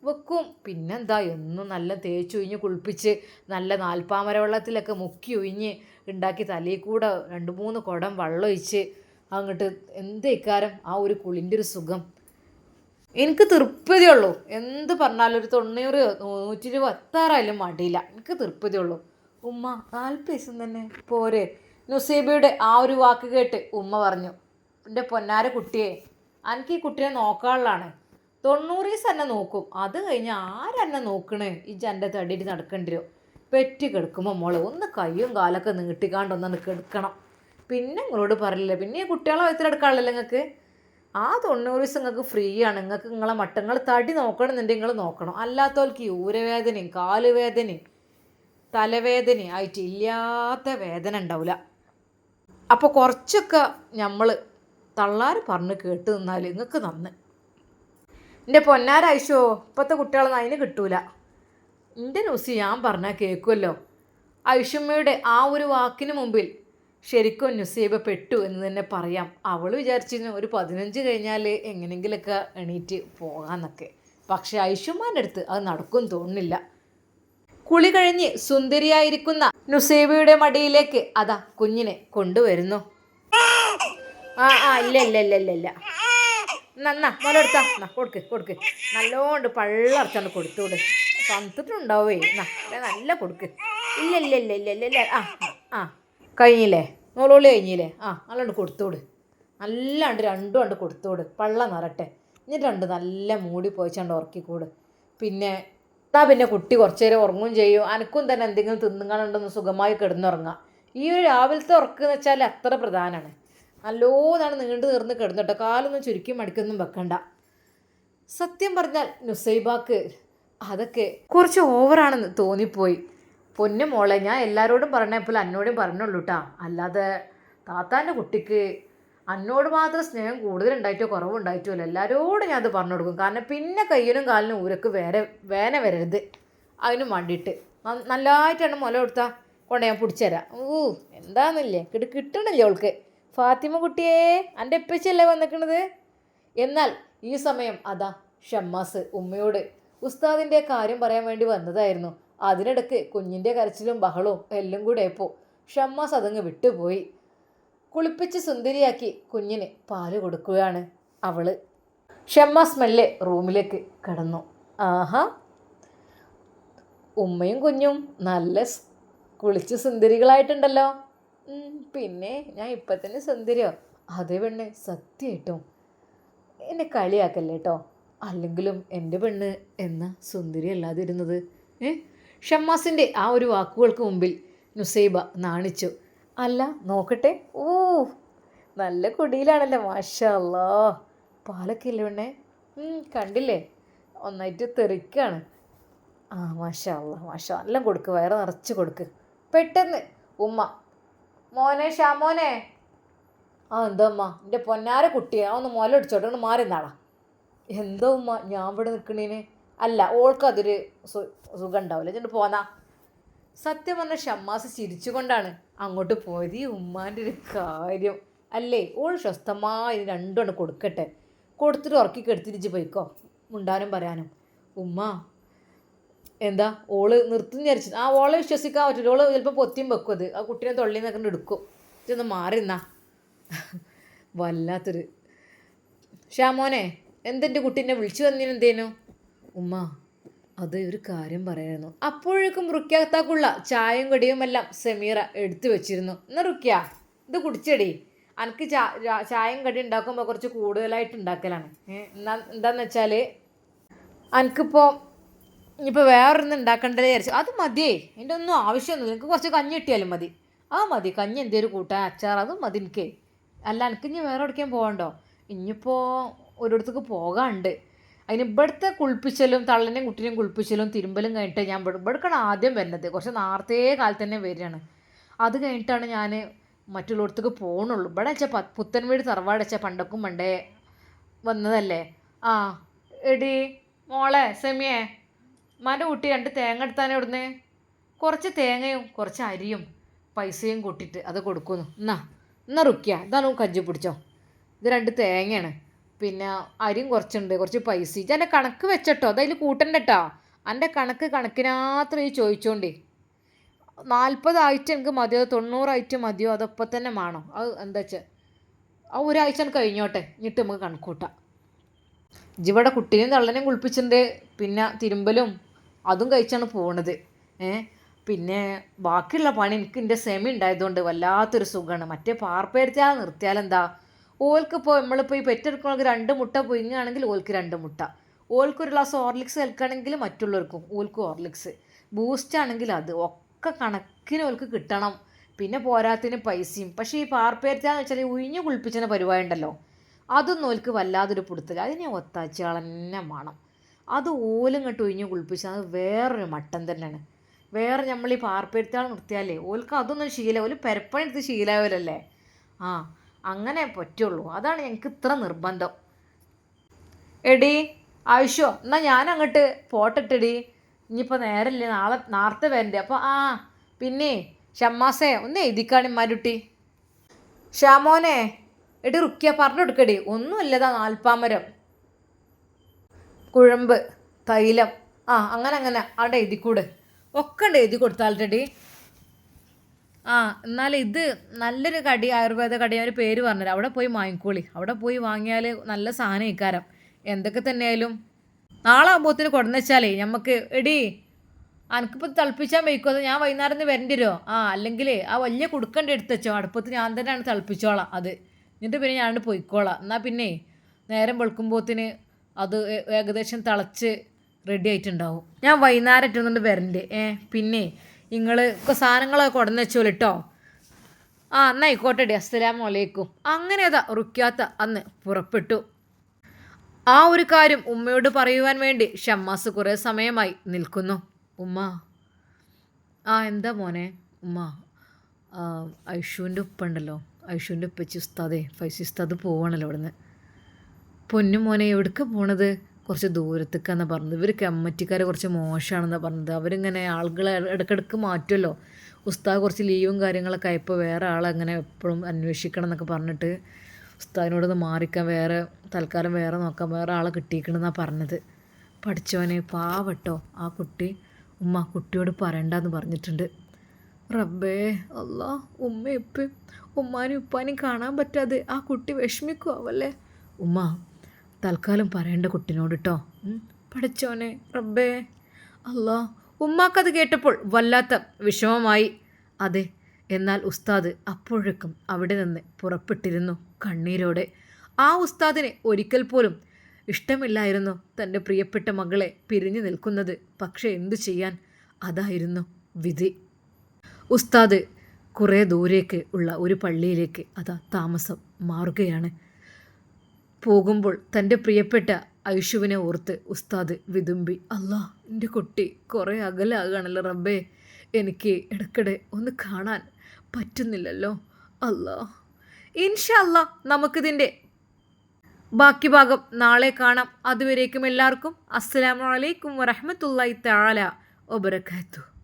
വെക്കും. പിന്നെന്താ എന്നും നല്ല തേച്ച് ഒഴിഞ്ഞ് കുളിപ്പിച്ച് നല്ല നാൽപ്പാമര വെള്ളത്തിലൊക്കെ മുക്കി ഒഴിഞ്ഞ് ഉണ്ടാക്കി തലയിൽ കൂടെ രണ്ട് മൂന്ന് കുടം വെള്ളം ഒഴിച്ച് അങ്ങോട്ട് എന്ത് ഇക്കാരം? ആ ഒരു കുളിന്റെ ഒരു സുഖം. എനിക്ക് തൃപ്തിയുള്ളൂ എന്ത് പറഞ്ഞാലും ഒരു തൊണ്ണൂറ് നൂറ്റി ഇരുപത് എത്താറായാലും മടിയില്ല. എനിക്ക് തൃപ്തിയുള്ളൂ ഉമ്മ നാൽപ്പത് ദിവസം തന്നെ. പോരെ. നുസീബയുടെ ആ ഒരു വാക്ക് കേട്ട് ഉമ്മ പറഞ്ഞു എന്റെ പൊന്നാര കുട്ടിയെ എനിക്ക് ഈ കുട്ടിയെ നോക്കാനുള്ളതാണ്. തൊണ്ണൂറ് ദിവസം തന്നെ നോക്കും. അത് കഴിഞ്ഞ് ആരെന്നെ നോക്കണേ? ഈ ജന്റെ തടിയിൽ നടക്കേണ്ടി വരും. പെറ്റി കിടക്കുമ്പോൾ മോളെ ഒന്ന് കയ്യും കാലൊക്കെ നീട്ടിക്കാണ്ടൊന്ന് കിടക്കണം. പിന്നെ നിങ്ങളോട് പറയില്ല പിന്നെ ഈ കുട്ടികളെ വയറ്റിലെടുക്കാണല്ലോ നിങ്ങൾക്ക് ആ തൊണ്ണൂറ് ദിവസം നിങ്ങൾക്ക് ഫ്രീ ആണ്. നിങ്ങൾക്ക് നിങ്ങളെ മട്ടങ്ങൾ തടി നോക്കണമെന്നുണ്ടെങ്കിൽ നിങ്ങൾ നോക്കണം. അല്ലാത്തവർക്ക് ഊരവേദനയും കാലുവേദനയും തലവേദനയും ആയിട്ട് ഇല്ലാത്ത വേദന ഉണ്ടാവില്ല അപ്പോൾ കുറച്ചൊക്കെ നമ്മൾ തള്ളാർ പറഞ്ഞ് കേട്ട് നിന്നാൽ നിങ്ങൾക്ക് നന്ന്. എന്റെ പൊന്നാരായിശോ ഇപ്പോഴത്തെ കുട്ടികളൊന്നും അതിന് കിട്ടൂല. എന്റെ ന്യൂസ് ഞാൻ പറഞ്ഞാൽ കേൾക്കുമല്ലോ ഐഷമ്മയുടെ ആ ഒരു വാക്കിന് മുമ്പിൽ ശരിക്കും നുസീബ പെട്ടു എന്ന് തന്നെ പറയാം. അവൾ വിചാരിച്ചിരുന്നു ഒരു പതിനഞ്ച് കഴിഞ്ഞാൽ എങ്ങനെങ്കിലൊക്കെ എണീറ്റ് പോകാമെന്നൊക്കെ പക്ഷേ ഐഷുമാന്റെ അടുത്ത് അത് നടക്കും തോന്നുന്നില്ല. കുളി കഴിഞ്ഞ് സുന്ദരിയായിരിക്കുന്ന നുസൈബയുടെ മടിയിലേക്ക് അതാ കുഞ്ഞിനെ കൊണ്ടുവരുന്നു. ആ ആ ഇല്ല ഇല്ല ഇല്ല ഇല്ല ഇല്ല. നന്നാ മോലെടുത്താ എന്നാ കൊടുക്ക് കൊടുക്ക്. നല്ലോണ്ട് പള്ളറച്ചാണ്ട് കൊടുത്തു തണുത്തിട്ടുണ്ടാവേ എന്നാ ദേ നല്ല കൊടുക്ക്. ഇല്ല ഇല്ല ഇല്ല ഇല്ല ഇല്ല ആ ആ. കഴിഞ്ഞില്ലേ? നോളോളി കഴിഞ്ഞില്ലേ? ആ നല്ലോണ്ട് കൊടുത്തോട്. നല്ലാണ്ട് രണ്ടും ഉണ്ട് കൊടുത്തോട്. പള്ള നിറട്ടെ. ഇനി രണ്ട് നല്ല മൂടി പോയിച്ചാണ്ട് ഉറക്കിക്കൂട്. പിന്നെ എന്നാ പിന്നെ കുട്ടി കുറച്ച് നേരം ഉറങ്ങും ചെയ്യും. അനക്കും തന്നെ എന്തെങ്കിലും തിന്നുകാണ്ടൊന്ന് സുഖമായി കിടന്നുറങ്ങാം. ഈ ഒരു രാവിലത്തെ ഉറക്ക് എന്ന് വെച്ചാൽ അത്ര പ്രധാനമാണ് നല്ലോന്നാണ് നീണ്ടു നിർന്ന് കിടന്നിട്ടോ. കാലൊന്നും ചുരുക്കി മടിക്കൊന്നും വെക്കണ്ട. സത്യം പറഞ്ഞാൽ നുസൈബാക്ക് അതൊക്കെ കുറച്ച് ഓവറാണെന്ന് തോന്നിപ്പോയി. പൊന്നു മോളെ ഞാൻ എല്ലാവരോടും പറഞ്ഞ പറഞ്ഞപ്പോൾ എന്നോടും പറഞ്ഞുള്ളൂ കേട്ടാ അല്ലാതെ താത്താന്റെ കുട്ടിക്ക് അന്നോട് മാത്രം സ്നേഹം കൂടുതലുണ്ടായിട്ടോ കുറവുണ്ടായിട്ടോ അല്ല എല്ലാവരോടും ഞാൻ അത് പറഞ്ഞു കൊടുക്കും. കാരണം പിന്നെ കയ്യിനും കാലിനും ഊരക്ക് വേറെ വേന വരരുത്. അതിനും വേണ്ടിയിട്ട്. നല്ലതായിട്ടാണ് മുല കൊടുത്താൽ കൊണ്ട് ഞാൻ പിടിച്ചുതരാം ഊ എന്താന്നില്ലേ? കിട്ട് കിട്ടണില്ലേ അവൾക്ക്? ഫാത്തിമ കുട്ടിയേ എന്റെ എപ്പച്ചല്ലേ വന്നിക്കണത്? എന്നാൽ ഈ സമയം അതാ ഷമ്മാസ് ഉമ്മയോട് ഉസ്താദിന്റെ കാര്യം പറയാൻ വേണ്ടി വന്നതായിരുന്നു. അതിനിടയ്ക്ക് കുഞ്ഞിന്റെ കരച്ചിലും ബഹളവും എല്ലാം കൂടെ ആയപ്പോൾ ഷമ്മാസ് അതങ്ങ് വിട്ടുപോയി. കുളിപ്പിച്ച് സുന്ദരിയാക്കി കുഞ്ഞിന് പാൽ കൊടുക്കുകയാണ് അവൾ. ഷമ്മാസ് മെല്ലെ റൂമിലേക്ക് കടന്നു. ആഹാ. ഉമ്മയും കുഞ്ഞും നല്ല കുളിച്ച് സുന്ദരികളായിട്ടുണ്ടല്ലോ. പിന്നെ ഞാൻ ഇപ്പം തന്നെ സുന്ദരിയോ? അതേ പെണ്ണ് സത്യമായിട്ടും എന്നെ കളിയാക്കല്ലേട്ടോ അല്ലെങ്കിലും എന്റെ പെണ്ണ് എന്ന സുന്ദരി അല്ലാതിരുന്നത് ഏ? ഷമ്മാസിന്റെ ആ ഒരു വാക്കുകൾക്ക് മുമ്പിൽ നുസൈബ നാണിച്ചു. അല്ല നോക്കട്ടെ. ഓ നല്ല കുടിയിലാണല്ലോ പാലൊക്കെ ഇല്ലേ പെണ്ണേ? കണ്ടില്ലേ? ഒന്നായിട്ട് തെറിക്കാണ്. ആ മാഷല്ല മാഷ എല്ലാം കൊടുക്ക് വയറ് നിറച്ച് കൊടുക്ക്. പെട്ടെന്ന് ഉമ്മ മോനെ ഷാമോനെ ആ എന്താ ഉമ്മ? എന്റെ പൊന്നാര കുട്ടിയെ ഒന്ന് മുല അടിച്ചോട്ടെ ഒന്ന് മാറി നാളാ എന്താ ഉമ്മ? ഞാൻ ഇവിടെ നിൽക്കണേന് അല്ല ഓൾക്ക് അതൊരു സുഖം ഉണ്ടാവില്ല എന്നിട്ട് പോന്നാ. സത്യം പറഞ്ഞ ഷമ്മാസ് ചിരിച്ചുകൊണ്ടാണ് അങ്ങോട്ട് പോയത്. ഈ ഉമ്മാന്റെ ഒരു കാര്യം. അല്ലേ ഓൾ സ്വസ്ഥമായി രണ്ടുകൊണ്ട് കൊടുക്കട്ടെ. കൊടുത്തിട്ട് ഉറക്കി കെടുത്തിരിച്ച് പോയിക്കോ. മുണ്ടാനും പറയാനും. ഉമ്മ എന്താ ഓൾ നിർത്തി വിചാരിച്ചു. ആ ഓളെ വിശ്വസിക്കാൻ പറ്റില്ല ഓൾ ചിലപ്പോൾ പൊത്തിയും വെക്കും അത്. ആ കുട്ടീനെ തൊള്ളി നിന്നൊക്കെ എടുക്കും. ഇതൊന്ന് മാറി നിന്നാ. വല്ലാത്തൊരു ഷാമോനെ എന്തെന്റെ കുട്ടീനെ വിളിച്ചു വന്നീന് എന്തേനു? ഉമ്മ അത് ഒരു കാര്യം പറയായിരുന്നു. അപ്പോഴേക്കും റുക്യാത്താക്കുള്ള ചായയും കടിയുമെല്ലാം സെമീറ എടുത്തു വെച്ചിരുന്നു. എന്നാ റുക്യ ഇത് കുടിച്ചടി. എനിക്ക് ചായയും കടി ഉണ്ടാക്കുമ്പോൾ കുറച്ച് കൂടുതലായിട്ട് ഉണ്ടാക്കലാണ്. എന്നാ എന്താന്ന് വെച്ചാൽ എനിക്കിപ്പോൾ ഇനിയിപ്പോൾ വേറൊന്നും ഉണ്ടാക്കണ്ടേ വിചാരിച്ചു. അത് മതിയേ എന്റെ ഒന്നും ആവശ്യമൊന്നുമില്ല. എനിക്ക് കുറച്ച് കഞ്ഞി കിട്ടിയാലും മതി. ആ മതി. കഞ്ഞി എന്തേലും കൂട്ടാൻ അച്ചാർ അതും മതി എനിക്ക് അല്ല എനിക്ക് ഇനി വേറെ എവിടേക്കും പോകണ്ടോ ഇനിയിപ്പോൾ ഒരിടത്തേക്ക് പോകാണ്ട് അതിന് ഇവിടുത്തെ കുളിപ്പിച്ചലും തള്ളനെയും കുട്ടീനെയും കുളിപ്പിച്ചലും തിരുമ്പലും കഴിഞ്ഞിട്ട് ഞാൻ ഇവിടുക്കാണ് ആദ്യം വരുന്നത്. കുറച്ച് നേരത്തെ കാലത്ത് തന്നെ വരികയാണ്. അത് കഴിഞ്ഞിട്ടാണ് ഞാൻ മറ്റുള്ളവർക്ക് പോകണുള്ളൂ ഇവിടെ വെച്ചാൽ പുത്തൻ വീട് തറവാട് വെച്ചാൽ പണ്ടക്കും പണ്ടേ വന്നതല്ലേ? ആ എടി മോളെ സെമിയേ മാന്റെ കുട്ടി രണ്ട് തേങ്ങ എടുത്താനേ ഇവിടുന്ന്? കുറച്ച് തേങ്ങയും കുറച്ച് അരിയും പൈസയും കൂട്ടിയിട്ട് അത് കൊടുക്കുന്നു. എന്നാ എന്നാ റുക്കിയ? ഇതാണ് കജ്ജി പിടിച്ചോ. ഇത് രണ്ട് തേങ്ങയാണ്. പിന്നെ അരിയും കുറച്ചുണ്ട് കുറച്ച് പൈസ എന്റെ കണക്ക് വെച്ചട്ടോ അതതിൽ കൂട്ടണ്ട കേട്ടോ എന്റെ കണക്ക് കണക്കിനാത്ര ഈ ചോദിച്ചോണ്ടേ. നാൽപ്പത് ഐറ്റം എനിക്ക് മതിയോ തൊണ്ണൂറ് ഐറ്റം മതിയോ അതൊപ്പം തന്നെ വേണോ അത് എന്താ വെച്ചാൽ ആ ഒരാഴ്ച കഴിഞ്ഞോട്ടെ എന്നിട്ട് നമുക്ക് കണക്കൂട്ടാം. ഇവിടെ കുട്ടീനെയും തള്ളനെയും കുളിപ്പിച്ചിട്ടുണ്ട് പിന്നെ തിരുമ്പലും അതും കഴിച്ചാണ് പോണത്. ഏ പിന്നെ ബാക്കിയുള്ള പണി എനിക്ക് എന്റെ സെമി ഉണ്ടായതുകൊണ്ട് വല്ലാത്തൊരു സുഖമാണ് മറ്റേ പാർപ്പേരത്തിയാൽ നിർത്തിയാലെന്താ? ഓൽക്കിപ്പോൾ നമ്മളിപ്പോൾ ഈ പെറ്റെടുക്കണമെങ്കിൽ രണ്ട് മുട്ട പൊയിങ്ങുകയാണെങ്കിൽ ഓൽക്ക് രണ്ട് മുട്ട. ഓൽക്ക് ഒരു ഗ്ലാസ് ഓർലിക്സ് കേൾക്കുകയാണെങ്കിൽ മറ്റുള്ളവർക്കും ഓൽക്ക് ഓർലിക്സ് ബൂസ്റ്റ് ആണെങ്കിൽ അത്. ഒക്കെ കണക്കിന് ഓൽക്ക് കിട്ടണം. പിന്നെ പോരാത്തിന് പൈസയും. പക്ഷേ ഈ പാർപ്പേറ്റാന്ന് വെച്ചാൽ ഉഴിഞ്ഞു കുളിപ്പിച്ചതിന് പരിപാടി ഉണ്ടല്ലോ. അതൊന്നും ഓൽക്ക് വല്ലാതൊരു പിടുത്തില്ല അതിനെ ഒത്താച്ചാൾ തന്നെ വേണം അത് ഓലും ഇങ്ങോട്ട് ഒഴിഞ്ഞു കുളിപ്പിച്ചാൽ അത് വേറൊരു മട്ടൻ തന്നെയാണ്. വേറെ നമ്മൾ ഈ പാർപ്പേറ്റാൾ നിർത്തിയാലേ ഓൽക്ക് അതൊന്നും ശീലം ഒരു പെരപ്പണി എടുത്ത് ശീലാവില്ലല്ലേ ആ. അങ്ങനെ പറ്റുള്ളൂ. അതാണ് ഞങ്ങൾക്ക് ഇത്ര നിർബന്ധം. എടി ആവശ്യോ എന്നാൽ ഞാൻ അങ്ങോട്ട് പോട്ടിട്ടെടി. ഇനിയിപ്പോൾ നേരല്ലേ നാളെ നാർത്തെ വരണ്ടേ. അപ്പോൾ ആ പിന്നെ ഷമ്മാസേ ഒന്ന് എഴുതിക്കാണിമാരുട്ടി ഷാമോനെ എടി റുക്കിയ പറഞ്ഞു കൊടുക്കടി ഒന്നുമില്ലതാ നാൽപ്പാമരം. കുഴമ്പ് തൈലം. ആ അങ്ങനെ അങ്ങനെ അവിടെ എഴുതിക്കൂട്. ഒക്കെ ഉണ്ട് എഴുതി കൊടുത്താൽട്ടടി ആ എന്നാൽ ഇത് നല്ലൊരു കടി ആയുർവേദ കടി ഞാൻ പേര് പറഞ്ഞത്. അവിടെ പോയി വാങ്ങിക്കോളി. അവിടെ പോയി വാങ്ങിയാൽ നല്ല സാധനം ഇക്കാരം. എന്തൊക്കെ തന്നെയായാലും. നാളെ ആകുമ്പോത്തിന് കൊടുന്നെച്ചാലേ നമുക്ക് എടി അനക്കിപ്പോൾ തിളപ്പിച്ചാൽ വയ്ക്കും? ഞാൻ വൈകുന്നേരം നിന്ന് വരേണ്ടി വരുമോ ആ അല്ലെങ്കിൽ ആ വലിയ കുടുക്കണ്ട എടുത്ത് വെച്ചോ. അടുപ്പത്ത് ഞാൻ തന്നെയാണ് തിളപ്പിച്ചോളാം അത്. എന്നിട്ട് പിന്നെ ഞാൻ പോയിക്കോളാം. എന്നാൽ പിന്നെ നേരം വെളുക്കുമ്പോത്തിന് അത് ഏകദേശം തിളച്ച് റെഡി ആയിട്ടുണ്ടാവും. ഞാൻ വൈകുന്നേരം ഇട്ടുന്നുണ്ട് വരണ്ട്. ഏ പിന്നെ നിങ്ങൾ സാധനങ്ങളൊക്കെ ഉടനെ വെച്ചോളൂ കേട്ടോ ആ എന്നാ ആയിക്കോട്ടെ അസ്സലാമു അലൈക്കും. അങ്ങനെ അതാ റുക്കാത്ത അന്ന് പുറപ്പെട്ടു. ആ ഒരു കാര്യം ഉമ്മയോട് പറയുവാൻ വേണ്ടി ഷമ്മാസ് കുറേ സമയമായി നിൽക്കുന്നു. ഉമ്മ. ആ എന്താ മോനെ? ഉമ്മ. ഐഷുവിന്റെ ഉപ്പ ഉണ്ടല്ലോ. ഐഷുവിന്റെ ഉപ്പച്ചി ഉസ്താദേ ഫൈസി ഉസ്താദ് പോവാണല്ലോ ഇവിടുന്ന് പൊന്നു മോനെ എവിടേക്ക് പോണത്? കുറച്ച് ദൂരത്തേക്കാന്ന് പറഞ്ഞത്. ഇവർ കമ്മറ്റിക്കാർ കുറച്ച് മോശമാണെന്നാണ് പറഞ്ഞത്. അവരിങ്ങനെ ആളുകളെ ഇടയ്ക്കിടയ്ക്ക് മാറ്റുമല്ലോ ഉസ്താദ് കുറച്ച് ലീവും കാര്യങ്ങളൊക്കെ ആയപ്പോൾ വേറെ ആളങ്ങനെ എപ്പോഴും അന്വേഷിക്കണം എന്നൊക്കെ പറഞ്ഞിട്ട് ഉസ്താദിനോടൊന്ന് മാറിക്കാൻ വേറെ തൽക്കാലം വേറെ നോക്കാൻ വേറെ ആളെ കിട്ടിയിരിക്കണമെന്നാണ് പറഞ്ഞത്. പഠിച്ചവനെ പാവട്ടോ ആ കുട്ടി. ഉമ്മ കുട്ടിയോട് പറയണ്ടെന്ന് പറഞ്ഞിട്ടുണ്ട്. റബ്ബേ അല്ലാ ഉമ്മ ഇപ്പം ഉമ്മാനും ഉപ്പാനും കാണാൻ പറ്റാതെ ആ കുട്ടി വിഷമിക്കുവല്ലേ ഉമ്മ തൽക്കാലം പറയേണ്ട കുട്ടിനോട് കേട്ടോ പഠിച്ചോനെ റബ്ബേ. അല്ലാ ഉമ്മാക്കത് കേട്ടപ്പോൾ വല്ലാത്ത വിഷമമായി. അതെ എന്നാൽ ഉസ്താദ് അപ്പോഴേക്കും അവിടെ നിന്ന് പുറപ്പെട്ടിരുന്നു കണ്ണീരോടെ. ആ ഉസ്താദിനെ ഒരിക്കൽ പോലും ഇഷ്ടമില്ലായിരുന്നു തന്റെ പ്രിയപ്പെട്ട മകളെ പിരിഞ്ഞു നിൽക്കുന്നത്. പക്ഷേ എന്തു ചെയ്യാൻ? അതായിരുന്നു വിധി. ഉസ്താദ് കുറേ ദൂരേക്ക് ഉള്ള ഒരു പള്ളിയിലേക്ക് അതാ താമസം മാറുകയാണ്. പോകുമ്പോൾ തന്റെ പ്രിയപ്പെട്ട ഐഷുവിനെ ഓർത്ത് ഉസ്താദ് വിതുമ്പി. അല്ലാ എന്റെ കുട്ടി കുറേ അകലാകാണല്ലോ റബ്ബേ. എനിക്ക് ഇടയ്ക്കിടെ ഒന്ന് കാണാൻ പറ്റുന്നില്ലല്ലോ. അല്ലാ. ഇൻഷാ അല്ലാ നമുക്കിതിന്റെ ബാക്കി ഭാഗം നാളെ കാണാം. അതുവരേക്കും എല്ലാവർക്കും അസ്സാം വലൈക്കും വറഹ്മത്തുള്ളാഹി തആല വബറകാതുഹു.